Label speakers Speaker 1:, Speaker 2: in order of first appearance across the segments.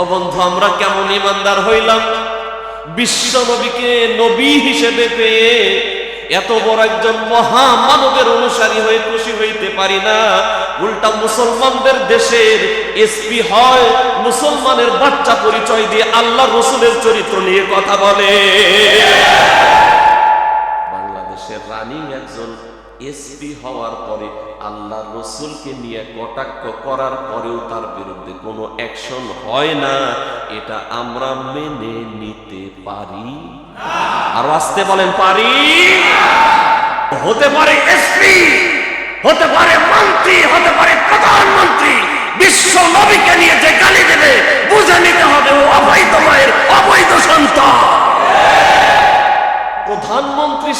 Speaker 1: ও বন্ধু, আমরা কেমন ইমানদার হইলাম? বিশ্ব নবীকে নবী হিসেবে পেয়ে এত বড় একজন মহামানবের অনুসারী হয়ে খুশি হইতে পারি না। উল্টা মুসলমানদের দেশের এসপি হয়, মুসলমানের বাচ্চা পরিচয় দিয়ে আল্লাহ রসুলের চরিত্র নিয়ে কথা বলে। বাংলাদেশের রানিং একজন এসপি হওয়ার পরে আল্লাহ রসুলকে নিয়ে কটাক্ষ করার পরেও তার বিরুদ্ধে কোনো অ্যাকশন হয় না। এটা আমরা মেনে নিতে পারি। আর আসতে বলেন, পারি? হতে পারে এসপি, হতে পারে মন্ত্রী, হতে পারে প্রধানমন্ত্রী। বিশ্ব নবীকে নিয়ে যে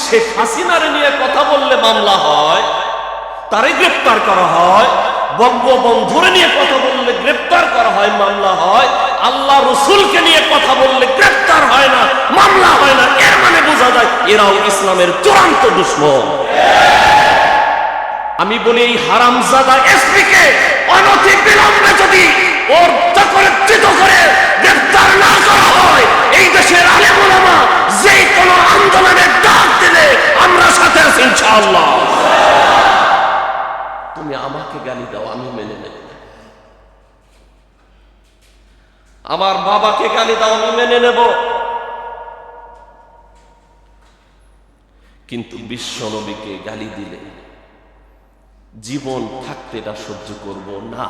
Speaker 1: শেখ হাসিনারে নিয়ে কথা বললে মামলা হয়, তারে গ্রেপ্তার করা হয়, বঙ্গবন্ধুরে নিয়ে কথা বললে গ্রেপ্তার করা হয়, মামলা হয়, আল্লাহ রসুলকে নিয়ে কথা বললে গ্রেপ্তার হয় না, মামলা হয় না, এর মানে বোঝা যায় এরাও ইসলামের চূড়ান্ত দুশ্মন। আমি বলি এই হারামজাদা এসপি কে অনতি বিলম্বে যদি ওর চকরে চিত করে গ্রেফতার না করা হয়, এই দেশের আমাকে গালি দাও, আমি মেনে নেব। আমার বাবাকে গালি দাও, আমি মেনে নেব। কিন্তু বিশ্ব নবীকে গালি দিলে জীবন থাকতে এটা সহ্য করব, না।